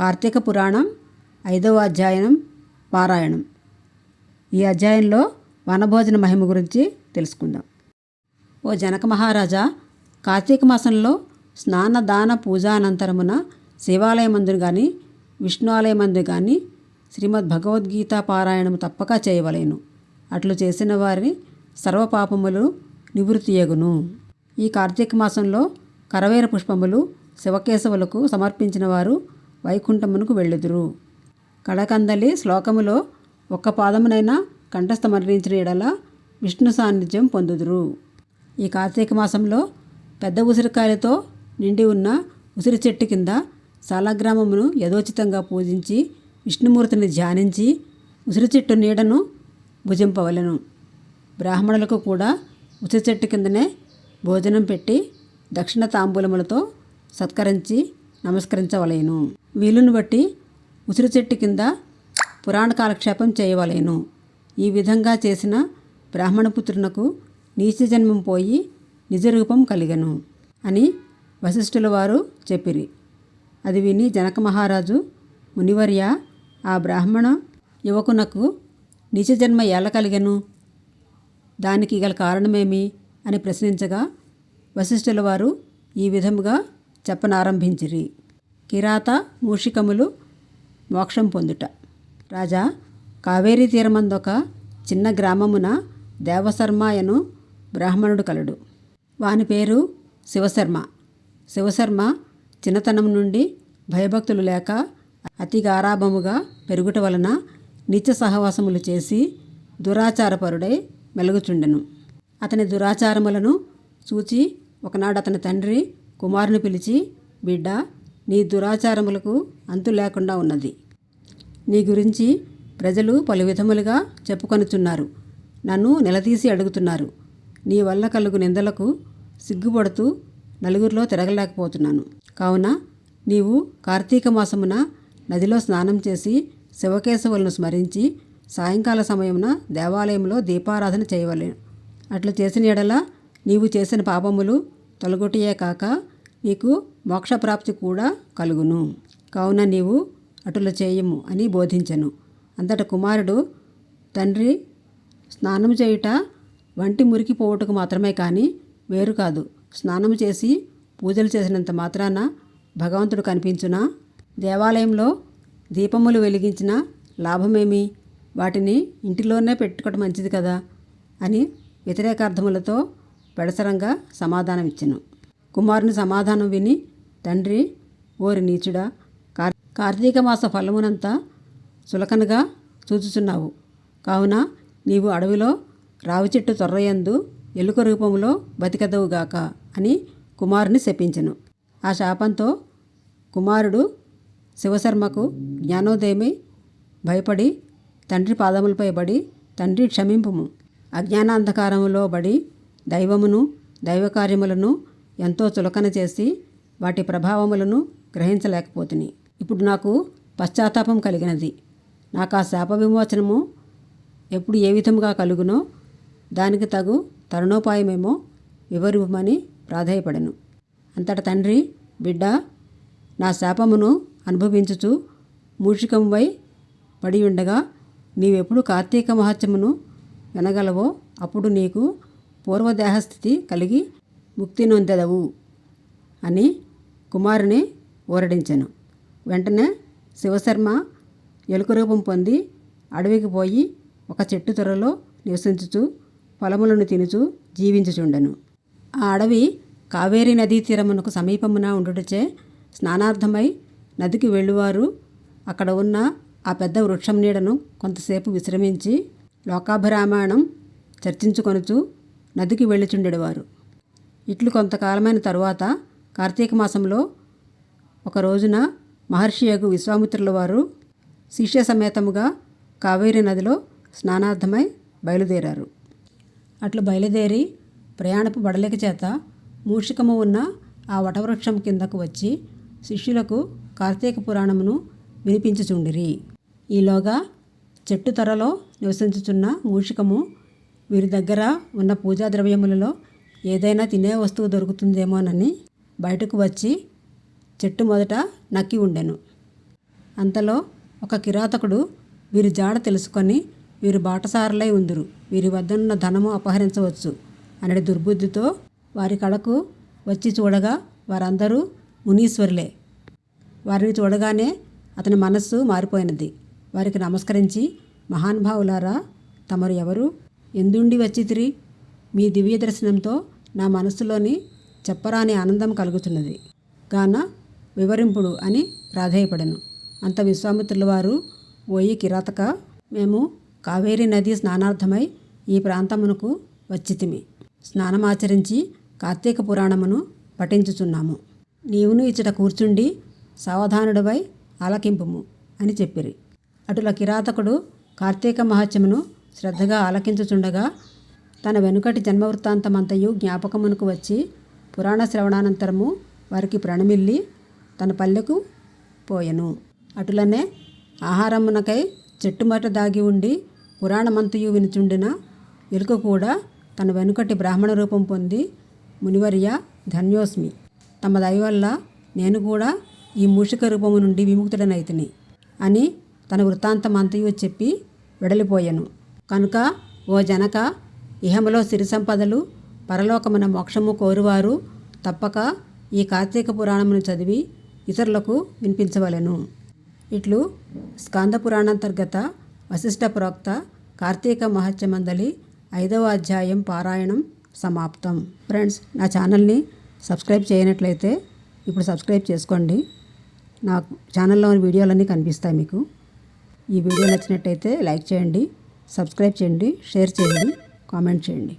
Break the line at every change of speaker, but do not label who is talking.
కార్తీక పురాణం ఐదవ అధ్యాయం పారాయణం. ఈ అధ్యాయంలో వనభోజన మహిమ గురించి తెలుసుకుందాం. ఓ జనక మహారాజా కార్తీక మాసంలో స్నాన దాన పూజ అనంతరమున శివాలయమందు కానీ విష్ణు ఆలయమందు కానీ శ్రీమద్ భగవద్గీత పారాయణము తప్పక చేయవలేను. అట్లు చేసిన వారిని సర్వపాపములు నివృత్తియగును ఈ కార్తీక మాసంలో కరవేర పుష్పములు శివకేశవులకు సమర్పించిన వారు వైకుంఠమునకు వెళ్ళుదురు. కడకందలి శ్లోకములో ఒక్క పాదమునైనా కంఠస్థమరించిన ఎడల విష్ణు సాన్నిధ్యం పొందుదురు. ఈ కార్తీక మాసంలో పెద్ద ఉసిరికాయలతో నిండి ఉన్న ఉసిరి చెట్టు కింద సాలగ్రామమును యథోచితంగా పూజించి విష్ణుమూర్తిని ధ్యానించి ఉసిరి చెట్టు నీడను భుజింపవలెను. బ్రాహ్మణులకు కూడా ఉసిరి చెట్టు కిందనే భోజనం పెట్టి దక్షిణ తాంబూలములతో సత్కరించి నమస్కరించవలేను. వీలును బట్టి ఉసిరి చెట్టు కింద పురాణ కాలక్షేపం చేయవలేను. ఈ విధంగా చేసిన బ్రాహ్మణపుత్రునకు నీచ జన్మం పోయి నిజరూపం కలిగను అని వశిష్ఠుల వారు చెప్పిరి. అది విని జనక మహారాజు మునివర్య ఆ బ్రాహ్మణ యువకునకు నీచ జన్మ ఎలా కలిగను? దానికి గల కారణమేమి? అని ప్రశ్నించగా వశిష్ఠుల వారు ఈ విధముగా చెప్పనారంభించిరి. కిరాత మూషికములు మోక్షం పొందుట. రాజా కావేరీ తీరమందొక చిన్న గ్రామమున దేవశర్మాయను బ్రాహ్మణుడు కలడు. వాని పేరు శివశర్మ. శివశర్మ చిన్నతనం నుండి భయభక్తులు లేక అతి గారాభముగా పెరుగుట వలన నిత్య సహవాసములు చేసి దురాచారపరుడై మెలుగుచుండెను. అతని దురాచారములను చూచి ఒకనాడు అతని తండ్రి కుమారుని పిలిచి బిడ్డ నీ దురాచారములకు అంతు లేకుండా ఉన్నది. నీ గురించి ప్రజలు పలు విధములుగా చెప్పుకొనుచున్నారు. నన్ను నిలదీసి అడుగుతున్నారు. నీ వల్ల కలుగు నిందలకు సిగ్గుపడుతూ నలుగురిలో తిరగలేకపోతున్నాను. కావున నీవు కార్తీక మాసమున నదిలో స్నానం చేసి శివకేశవులను స్మరించి సాయంకాల సమయమున దేవాలయంలో దీపారాధన చేయవలెను అట్లు చేసిన ఎడల నీవు చేసిన పాపములు తొలగొటియే కాక నీకు మోక్షప్రాప్తి కూడా కలుగును. కావున నీవు అటులు చేయము అని బోధించెను. అంతట కుమారుడు తండ్రి స్నానం చేయుట వంటి మురికి పోవుటకు మాత్రమే కానీ వేరు కాదు. స్నానం చేసి పూజలు చేసినంత మాత్రాన భగవంతుడు కనిపించునా? దేవాలయంలో దీపములు వెలిగించిన లాభమేమి? వాటిని ఇంటిలోనే పెట్టుకోవటం మంచిది కదా అని వ్యతిరేకార్థములతో పెడసరంగా సమాధానమిచ్చెను. కుమారుని సమాధానం విని తండ్రి ఓరి నీచుడా కార్ కార్తీక మాస ఫలమునంతా చులకనగా చూచుచున్నావు. కావున నీవు అడవిలో రావి చెట్టు తొర్రయందు ఎలుక రూపంలో బతికదవుగాక అని కుమారుని శపించెను. ఆ శాపంతో కుమారుడు శివశర్మకు జ్ఞానోదయమై భయపడి తండ్రి పాదములపై బడి తండ్రి క్షమింపుము. అజ్ఞానాంధకారములో బడి దైవమును దైవకార్యములను ఎంతో చులకన చేసి వాటి ప్రభావములను గ్రహించలేకపోతుని. ఇప్పుడు నాకు పశ్చాత్తాపం కలిగినది. నాకు ఆ శాప విమోచనము ఎప్పుడు ఏ విధముగా కలుగునో దానికి తగు తరుణోపాయమేమో వివరిమని ప్రాధాయపడను. అంతట తండ్రి బిడ్డ నా శాపమును అనుభవించుచు మూషికంపై పడి ఉండగా నీవెప్పుడు కార్తీక మహత్యమును వినగలవో అప్పుడు నీకు పూర్వదేహస్థితి కలిగి ముక్తి నొందెదవు అని కుమారుని ఊరడించెను వెంటనే శివశర్మ ఎలుక రూపం పొంది అడవికి పోయి ఒక చెట్టు త్వరలో నివసించుచు పొలములను తినుచు జీవించుచుండెను. ఆ అడవి కావేరీ నదీ తీరమునకు సమీపమున ఉండుటచే స్నానార్థమై నదికి వెళ్ళువారు అక్కడ ఉన్న ఆ పెద్ద వృక్షం నీడను కొంతసేపు విశ్రమించి లోకాభిరామాయణం చర్చించుకొనుచు నదికి వెళ్ళుచుండెడవారు. ఇట్లు కొంతకాలమైన తరువాత కార్తీక మాసంలో ఒక రోజున మహర్షి యగు విశ్వామిత్రుల వారు శిష్య సమేతముగా కావేరీ నదిలో స్నానార్థమై బయలుదేరారు. అట్లు బయలుదేరి ప్రయాణపు బడలిక చేత మూషికము ఉన్న ఆ వటవృక్షం కిందకు వచ్చి శిష్యులకు కార్తీక పురాణమును వినిపించుచుండిరి. ఈలోగా చెట్టు తరలో నివసించుచున్న మూషికము వీరి దగ్గర ఉన్న పూజా ద్రవ్యములలో ఏదైనా తినే వస్తువు దొరుకుతుందేమోనని బయటకు వచ్చి చెట్టు మొదట నక్కి ఉండెను. అంతలో ఒక కిరాతకుడు వీరి జాడ తెలుసుకొని వీరు బాటసారులై ఉందురు. వీరి వద్దనున్న ధనము అపహరించవచ్చు అనే దుర్బుద్ధితో వారి కడకు వచ్చి చూడగా వారందరూ మునీశ్వరులే. వారిని చూడగానే అతని మనస్సు మారిపోయినది. వారికి నమస్కరించి మహానుభావులారా తమరు ఎవరు? ఎందుండి వచ్చితిరి మీ దివ్య దర్శనంతో నా మనసులోని చెప్పరాని ఆనందం కలుగుతున్నది. గాన వివరింపుడు అని ప్రాధేయపడను. అంత విశ్వామిత్రుల వారు ఓయి కిరాతక మేము కావేరీ నది స్నానార్థమై ఈ ప్రాంతమునకు వచ్చితిమి. స్నానమాచరించి కార్తీక పురాణమును పఠించుచున్నాము. నీవును ఇచ్చట కూర్చుండి సావధానుడవై ఆలకింపుము అని చెప్పిరి. అటుల కిరాతకుడు కార్తీక మహత్యమును శ్రద్ధగా ఆలకించుచుండగా తన వెనుకటి జన్మవృత్తాంతమంతయు జ్ఞాపకమునకు వచ్చి పురాణ శ్రవణానంతరము వారికి ప్రణమిల్లి తన పల్లెకు పోయెను. అటులనే ఆహారమునకై చెట్టుమట దాగి ఉండి పురాణమంతయు వినుచుండిన ఎలుక కూడా తన వెనుకటి బ్రాహ్మణ రూపం పొంది మునివర్య ధన్యోస్మి. తమ దయ వల్ల నేను కూడా ఈ మూషిక రూపము నుండి విముక్తుడనైతిని అని తన వృత్తాంతమంతయు చెప్పి వెడలిపోయాను. కనుక ఓ జనక ఇహములో సిరి సంపదలు పరలోకమున మోక్షము కోరువారు తప్పక ఈ కార్తీక పురాణమును చదివి ఇతరులకు వినిపించవలెను. ఇట్లు స్కాంద పురాణాంతర్గత వశిష్ఠ ప్రోక్త కార్తీక మహత్యమందలి ఐదవ అధ్యాయం పారాయణం సమాప్తం. ఫ్రెండ్స్ నా ఛానల్ని సబ్స్క్రైబ్ చేయనట్లయితే ఇప్పుడు సబ్స్క్రైబ్ చేసుకోండి. నా ఛానల్లోని వీడియోలన్నీ కనిపిస్తాయి మీకు. ఈ వీడియో నచ్చినట్టయితే లైక్ చేయండి సబ్స్క్రైబ్ చేయండి షేర్ చేయండి. కామెంట్ చేయండి.